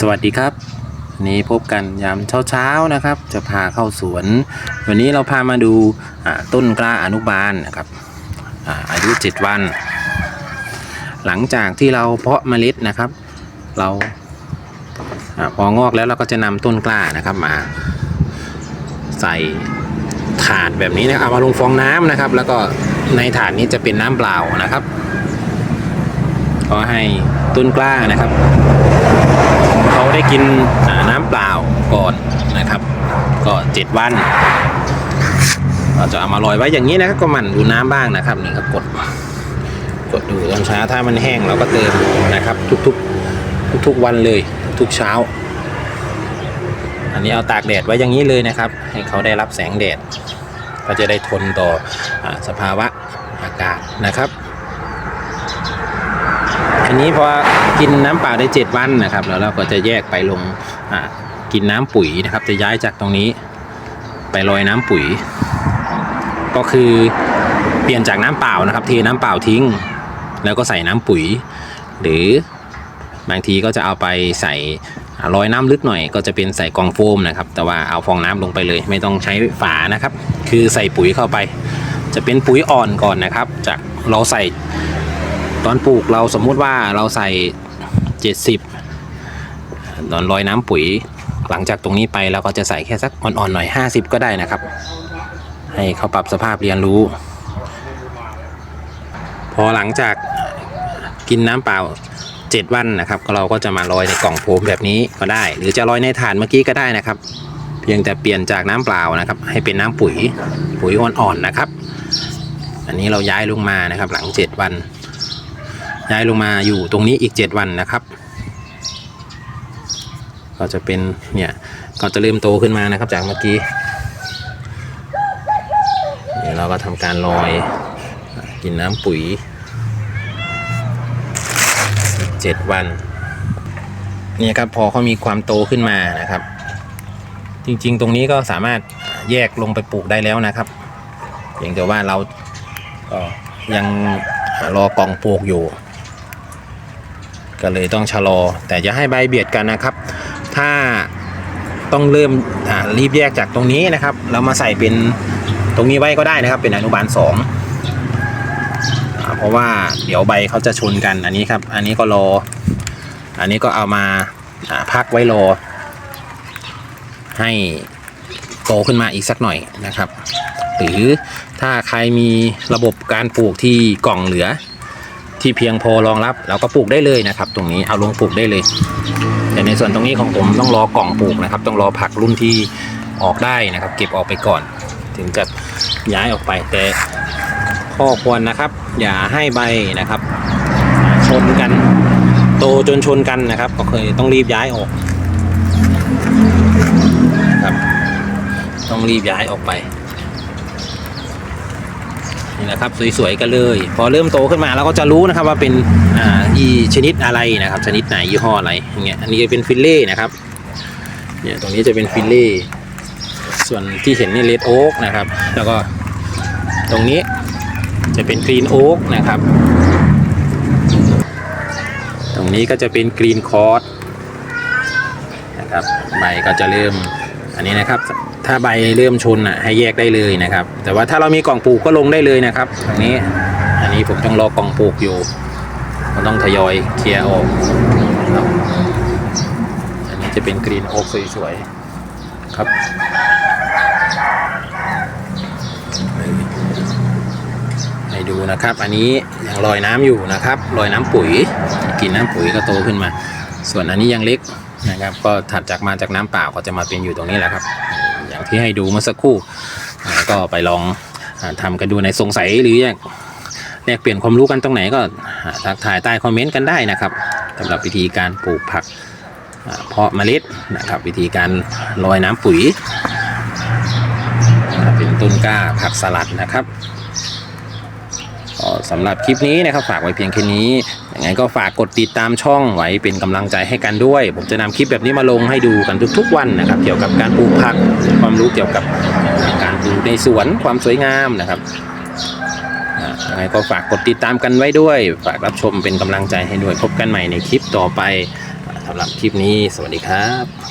สวัสดีครับนนี้พบกันยามเช้าๆนะครับ จะพาเข้าสวน วันนี้เราพามาดูต้นกล้าอนุบาลนะครับอาอายุ 7 วัน หลังจากที่เราเพาะเมล็ดนะครับ เราอพองอกแล้วเราก็จะนำต้นกล้านะครับมา ใส่ถาดแบบนี้นะเอามาลงฟองน้ำนะครับ แล้วก็ในถาดนี้จะเป็นน้ำเปล่านะครับ ก็ให้ต้นกล้านะครับ เขาได้กินน้ำเปล่าก่อนนะครับ ก็เจ็ดวัน เราจะเอามาลอยไว้อย่างนี้นะครับก็หมันดูน้ำบ้างนะครับ นี่ก็กดกดดูตอนเช้าถ้ามันแห้งเราก็เติมนะครับ ทุกๆทุกๆวันเลยทุกเช้า อันนี้เอาตากแดดไว้อย่างนี้เลยนะครับ ให้เขาได้รับแสงแดด ก็จะได้ทนต่ออสภาวะอากาศนะครับ อันนี้พอกินน้ำเปล่าได้ 7 วันนะครับ แล้วเราก็จะแยกไปลงกินน้ำปุ๋ยนะครับ จะย้ายจากตรงนี้ไปลอยน้ำปุ๋ย ก็คือเปลี่ยนจากน้ำเปล่านะครับ เทน้ำเปล่าทิ้ง แล้วก็ใส่น้ำปุ๋ย หรือบางทีก็จะเอาไปใส่ลอยน้ำลึกหน่อย ก็จะเป็นใส่กองโฟมนะครับ แต่ว่าเอาฟองน้ำลงไปเลย ไม่ต้องใช้ฝานะครับ คือใส่ปุ๋ยเข้าไป จะเป็นปุ๋ยอ่อนก่อนนะครับ จากเราใส่ ตอนปลูกเราสมมุติว่าเราใส่ 70 ตอนลอยน้ำปุ๋ย หลังจากตรงนี้ไปเราก็จะใส่แค่สักอ่อนๆหน่อย 50 ก็ได้นะครับ ให้เขาปรับสภาพเรียนรู้ พอหลังจากกินน้ำเปล่า 7 วันนะครับ เราก็จะมาลอยในกล่องโฟมแบบนี้ก็ได้ หรือจะลอยในถาดเมื่อกี้ก็ได้นะครับ เพียงแต่เปลี่ยนจากน้ำเปล่านะครับ ให้เป็นน้ำปุ๋ยปุ๋ยอ่อนๆนะครับ อันนี้เราย้ายลงมานะครับ หลัง 7 วัน ย้ายลงมาอยู่ตรงนี้อีก 7 วันนะครับ ก็จะเป็นเนี่ยก็จะเริ่มโตขึ้นมานะครับ จากเมื่อกี้นี่เราก็ทำการลอยกินน้ำปุ๋ย 7 วันเนี่ยครับพอเขามีความโตขึ้นมานะครับ จริงๆ ตรงนี้ก็สามารถแยกลงไปปลูกได้แล้วนะครับเพียงแต่ว่าเราก็ยังรอกล่องปลูกอยู่ ก็เลยต้องชะลอ แต่จะให้ใบเบียดกันนะครับ ถ้าต้องเริ่มรีบแยกจากตรงนี้นะครับ เรามาใส่เป็นตรงนี้ไว้ก็ได้นะครับ เป็นอนุบาลสองเพราะว่าเดี๋ยวใบเขาจะชนกันอันนี้ครับ อันนี้ก็รอ อันนี้ก็เอามาพักไว้รอ ให้โตขึ้นมาอีกสักหน่อยนะครับ หรือถ้าใครมีระบบการปลูกที่กล่องเหลือ ที่เพียงพอรองรับเราก็ปลูกได้เลยนะครับ ตรงนี้เอาลงปลูกได้เลย แต่ในส่วนตรงนี้ของผมต้องรอกล่องปลูกนะครับ ต้องรอผักรุ่นที่ออกได้นะครับ เก็บออกไปก่อน ถึงจะย้ายออกไปแต่ข้อควรนะครับ อย่าให้ใบนะครับ ชนกัน โตจนชนกันนะครับ ก็เคยต้องรีบย้ายออกนะครับ ต้องรีบย้ายออกไป นี่นะครับสวยๆกันเลย พอเริ่มโตขึ้นมาเราก็จะรู้นะครับว่าเป็นอ่าอีชนิดอะไรนะครับ ชนิดไหนยี่ห้ออะไรอย่างเงี้ยอันนี้จะเป็นฟิลเล่นะครับเนี่ยตรงนี้จะเป็นฟิลเล่ส่วนที่เห็นนี่เลดโอ๊กนะครับ แล้วก็ตรงนี้จะเป็นกรีนโอ๊กนะครับ ตรงนี้ก็จะเป็นกรีนคอร์สนะครับใบก็จะเริ่มอันนี้นะครับ ถ้าใบเริ่มชนอะให้แยกได้เลยนะครับ แต่ว่าถ้าเรามีกล่องปลูกก็ลงได้เลยนะครับตรงนี้อันนี้ผมต้องรอกล่องปลูกอยู่ก็ต้องทยอยเคลียร์ออกอันนี้จะเป็นกรีนโอ๊กสวยๆครับให้ดูนะครับ อันนี้ยังลอยน้ำอยู่นะครับลอยน้ำปุ๋ยกินน้ำปุ๋ยก็โตขึ้นมา ส่วนอันนี้ยังเล็กนะครับ ก็ถัดจากมาจากน้ำเปล่าก็จะมาเป็นอยู่ตรงนี้แหละครับ อย่างที่ให้ดูเมื่อสักครู่ ก็ไปลองอาทำกันดูในสงสัยหรืออยากแลกเปลี่ยนความรู้กันตรงไหนก็ทักทายใต้คอมเมนต์กันได้นะครับสำหรับวิธีการปลูกผักเพาะเมล็ดนะครับ วิธีการลอยน้ำปุ๋ย เป็นต้นกล้าผักสลัดนะครับ สำหรับคลิปนี้นะครับฝากไว้เพียงแค่นี้ยังไงก็ฝากกดติดตามช่องไว้เป็นกำลังใจให้กันด้วย ผมจะนำคลิปแบบนี้มาลงให้ดูกันทุก ๆ วันนะครับ เกี่ยวกับการปลูกผัก ความรู้เกี่ยวกับการปลูกในสวนความสวยงามนะครับอ่ายังไงก็ฝากกดติดตามกันไว้ด้วย ฝากรับชมเป็นกำลังใจให้ด้วยพบกันใหม่ในคลิปต่อไปอ่าำหรับคลิปนี้ สวัสดีครับ